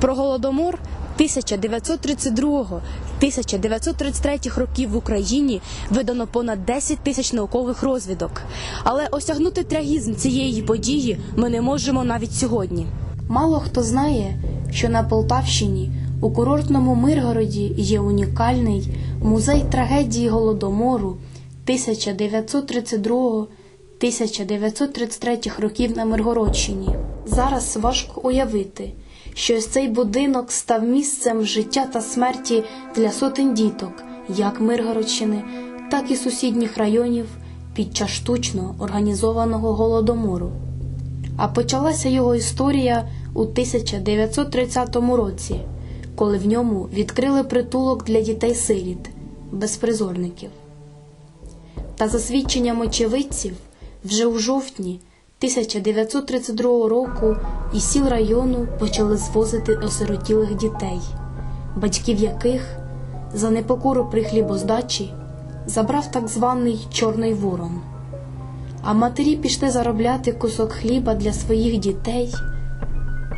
Про голодомор 1932-1933 років в Україні видано понад 10 тисяч наукових розвідок. Але осягнути трагізм цієї події ми не можемо навіть сьогодні. Мало хто знає, що на Полтавщині у курортному Миргороді є унікальний музей трагедії голодомору 1932-1933 років на Миргородщині. Зараз важко уявити, що цей будинок став місцем життя та смерті для сотень діток, як Миргородщини, так і сусідніх районів під час штучно організованого голодомору. А почалася його історія у 1930 році, коли в ньому відкрили притулок для дітей-сиріт, безпризорників. Та за свідченням очевидців, вже у жовтні 1932 року із сіл району почали звозити осиротілих дітей, батьків яких за непокору при хлібоздачі забрав так званий Чорний Ворон. А матері пішли заробляти кусок хліба для своїх дітей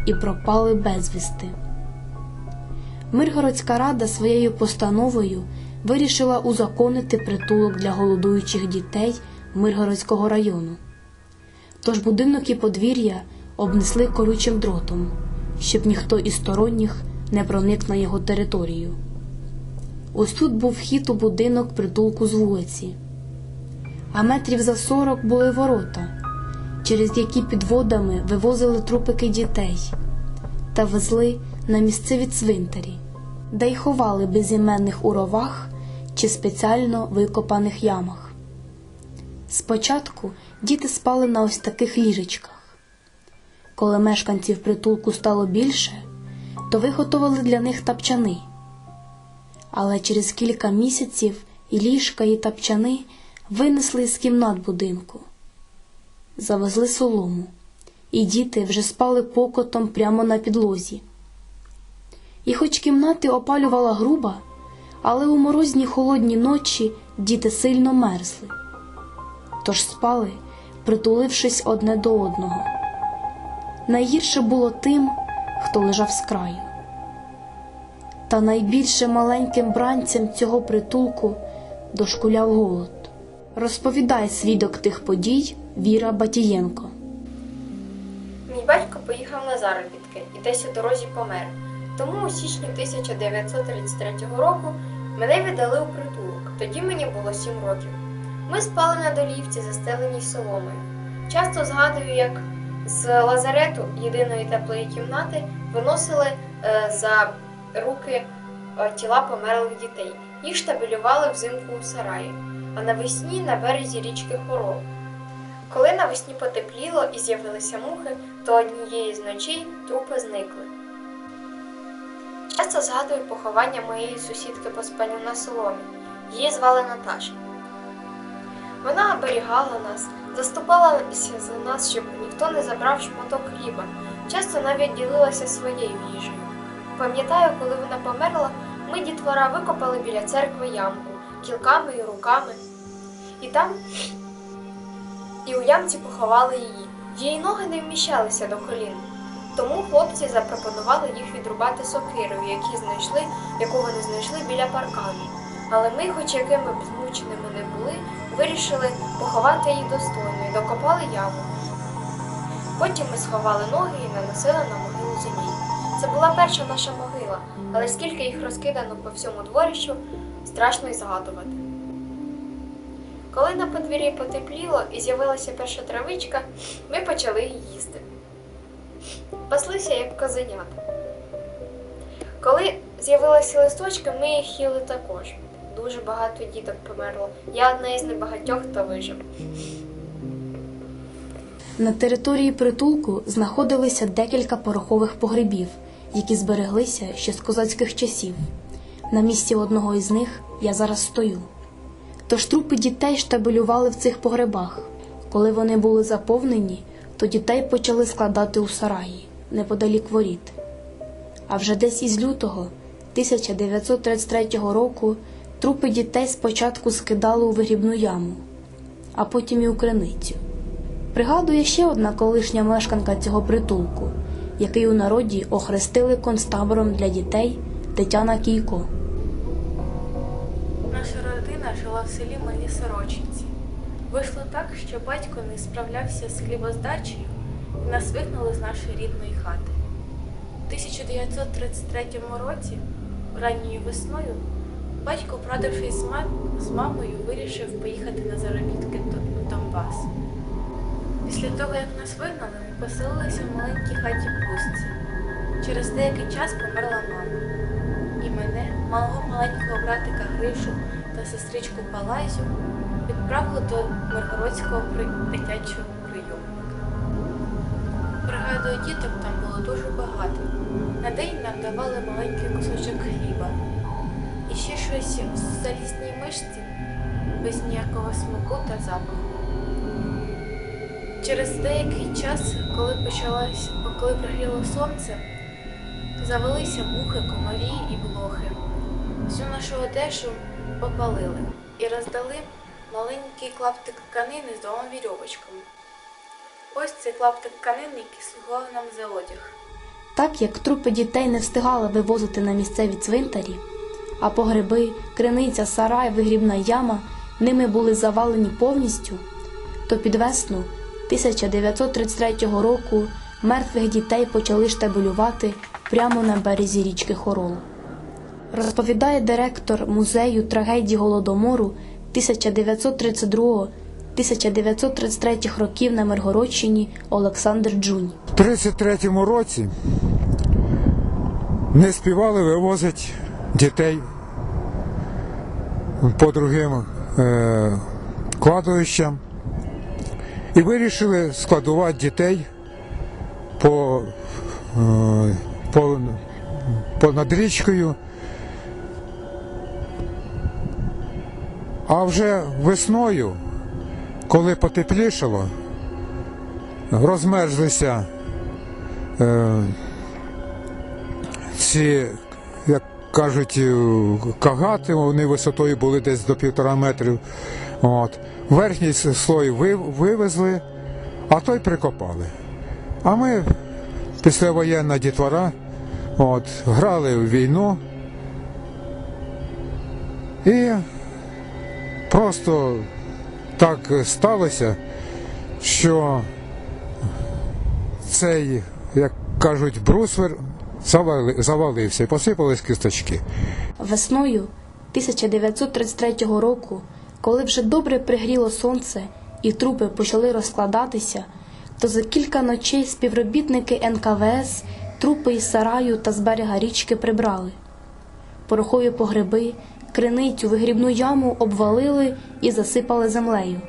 і пропали безвісти. Миргородська рада своєю постановою вирішила узаконити притулок для голодуючих дітей Миргородського району. Тож будинок і подвір'я обнесли колючим дротом, щоб ніхто із сторонніх не проник на його територію. Ось тут був вхід у будинок притулку з вулиці, а метрів за сорок були ворота, через які під водами вивозили трупики дітей та везли на місцеві цвинтарі, де й ховали безіменних у ровах чи спеціально викопаних ямах. Спочатку діти спали на ось таких ліжечках. Коли мешканців притулку стало більше, то виготовили для них тапчани. Але через кілька місяців і ліжка, і тапчани винесли з кімнат будинку, завезли солому, і діти вже спали покотом прямо на підлозі. І хоч кімнати опалювала груба, але у морозні холодні ночі діти сильно мерзли тож спали, притулившись одне до одного. Найгірше було тим, хто лежав з краю. Та найбільше маленьким бранцям цього притулку дошкуляв голод. Розповідає свідок тих подій Віра Батієнко. Мій батько поїхав на заробітки і десь у дорозі помер. Тому у січні 1933 року мене віддали у притулок. Тоді мені було 7 років. Ми спали на долівці, застеленій соломою. Часто згадую, як з лазарету єдиної теплої кімнати виносили е, за руки е, тіла померлих дітей. Їх штабелювали взимку у сараї, а навесні на березі річки Хорол. Коли навесні потепліло і з'явилися мухи, то однієї з ночей трупи зникли. Часто згадую поховання моєї сусідки по спаню на соломі. Її звали Наташа. Вона оберігала нас, заступалася за нас, щоб ніхто не забрав шматок хліба, часто навіть ділилася своєю їжею. Пам'ятаю, коли вона померла, ми дітвора викопали біля церкви ямку кілками і руками. І там і у ямці поховали її. Її ноги не вміщалися до колін. Тому хлопці запропонували їх відрубати сокирою, які знайшли, яку вони знайшли біля паркану. Але ми, хоч якими б змученими не були, вирішили поховати її достойно і докопали яму. Потім ми сховали ноги і наносили на могилу землі. Це була перша наша могила, але скільки їх розкидано по всьому дворищу, страшно й згадувати. Коли на подвір'ї потепліло і з'явилася перша травичка, ми почали її їсти. Паслися як козенята. Коли з'явилися листочки, ми їх їли також. Дуже багато діток померло. Я одна із небагатьох, хто вижив. На території притулку знаходилися декілька порохових погребів, які збереглися ще з козацьких часів. На місці одного із них я зараз стою. Тож трупи дітей штабелювали в цих погребах. Коли вони були заповнені, то дітей почали складати у сараї неподалік воріт. А вже десь із лютого 1933 року трупи дітей спочатку скидали у вигрібну яму, а потім і у криницю. Пригадує ще одна колишня мешканка цього притулку, який у народі охрестили концтабором для дітей Тетяна Кійко. Наша родина жила в селі Малі Сорочинці. Вийшло так, що батько не справлявся з хлібоздачею і нас вигнали з нашої рідної хати. У 1933 році, ранньою весною, батько, порадившись з, мамою, вирішив поїхати на заробітки у Донбас. Після того, як нас вигнали, ми поселилися в маленькій хаті в пустці. Через деякий час померла мама. І мене, малого маленького братика Гришу та сестричку Палазю відправили до Миргородського дитячого прийомника. Пригадую, діток там було дуже багато. На день нам давали маленький кусочок хліба. І ще щось в залізній мишці без ніякого смаку та запаху. Через деякий час, коли почалось, коли пригріло сонце, Завелися мухи, комарі і блохи. Всю нашу одежу попалили і роздали маленький клаптик тканини з двома вірьовочками. Ось цей клаптик тканини, який слугував нам за одяг. Так як трупи дітей не встигали вивозити на місцеві цвинтарі, а погреби, криниця, сарай, вигрібна яма ними були завалені повністю, то під весну 1933 року мертвих дітей почали штабелювати прямо на березі річки Хорол. Розповідає директор музею трагедії Голодомору 1932-1933 років на Миргородщині Олександр Джунь. В 33-му році не співали вивозити дітей по другим е, кладовищам і вирішили складувати дітей по, е, по, по над річкою. А вже весною, коли потеплішало, розмерзлися е, ці, кажуть, е, кагати, вони висотою були десь до півтора метрів. От. Верхній слой вивезли, а той прикопали. А ми, післявоєнна дітвора, от, грали в війну і просто так сталося, що цей, як кажуть, брусвер завалився і посипались кісточки. Весною 1933 року, коли вже добре пригріло сонце і трупи почали розкладатися, то за кілька ночей співробітники НКВС трупи із сараю та з берега річки прибрали. Порохові погреби, криницю, вигрібну яму обвалили і засипали землею.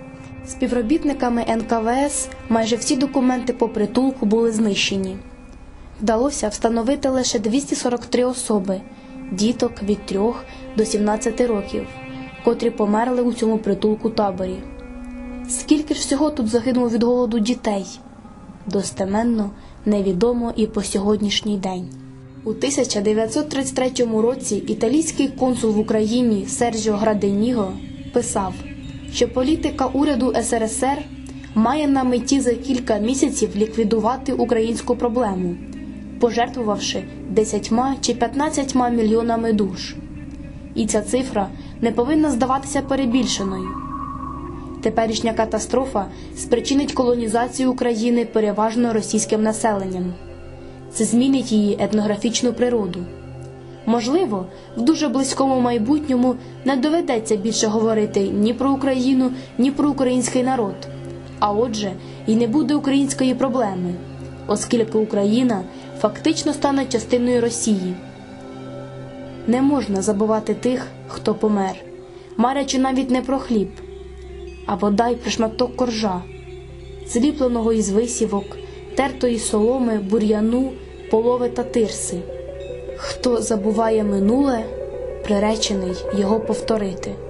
Співробітниками НКВС майже всі документи по притулку були знищені. Вдалося встановити лише 243 особи, діток від 3 до 17 років, котрі померли у цьому притулку таборі. Скільки ж всього тут загинуло від голоду дітей? Достеменно невідомо і по сьогоднішній день. У 1933 році італійський консул в Україні Серджіо Граденіго писав, що політика уряду СРСР має на меті за кілька місяців ліквідувати українську проблему, пожертвувавши 10 чи 15 мільйонами душ. І ця цифра не повинна здаватися перебільшеною. Теперішня катастрофа спричинить колонізацію України переважно російським населенням. Це змінить її етнографічну природу. Можливо, в дуже близькому майбутньому не доведеться більше говорити ні про Україну, ні про український народ. А отже, і не буде української проблеми, оскільки Україна фактично стане частиною Росії. Не можна забувати тих, хто помер, марячи навіть не про хліб, а бодай про шматок коржа, зліпленого із висівок, тертої соломи, бур'яну, полови та тирси. Хто забуває минуле, приречений його повторити.